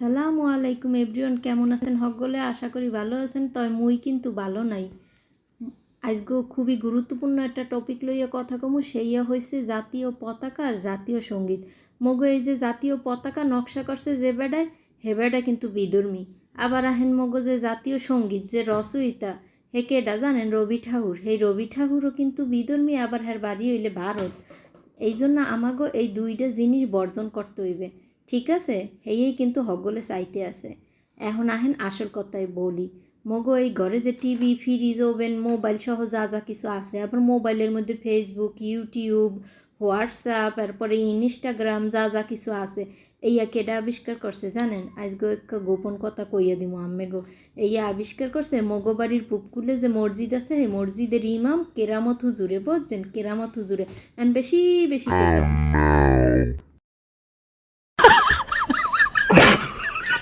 সালামু আলাইকুম এভরিওয়ান, কেমন আছেন হকগলে আশা করি ভালো আছেন। তয় মুই কিন্তু ভালো নাই। আজগো খুবই গুরুত্বপূর্ণ একটা টপিক লইয়া কথা কমু, সেইয়া হয়েছে জাতীয় পতাকা আর জাতীয় সংগীত। মগো এই যে জাতীয় পতাকা নকশা করছে যে বেডায়, হে বেডা কিন্তু বিধর্মী আবার আহেন মগো যে জাতীয় সংগীত, যে রচয়িতা, হে কেডা জানেন? রবি ঠাকুর। এই রবি ঠাকুরও কিন্তু বিধর্মী আবার হ্যার বাড়ি হইলে ভারত। এই জন্য আমাগো এই দুইটা জিনিস বর্জন করতে হইবে। ঠিক আছে, হেয়েই কিন্তু হগলে চাইতে আছে। এখন আহেন আসল কথাই বলি। মগো এই ঘরে যে টিভি, ফ্রিজ, ওভেন, মোবাইল সহ যা যা কিছু আছে, আবার মোবাইলের মধ্যে ফেসবুক ইউটিউব হোয়াটসঅ্যাপ তারপরে ইনস্টাগ্রাম যা যা কিছু আছে, এইয়া কেডা আবিষ্কার করছে জানেন? আজগো একটা গোপন কথা কইয়া দিব আম্মে গো এইয়া আবিষ্কার করছে মগো বাড়ির পুপকুলে যে মসজিদ আছে, সেই মসজিদের ইমাম কেরামত হুজুরে, বুঝছেন? কেরামত হুজুরে। এন বেশি বেশি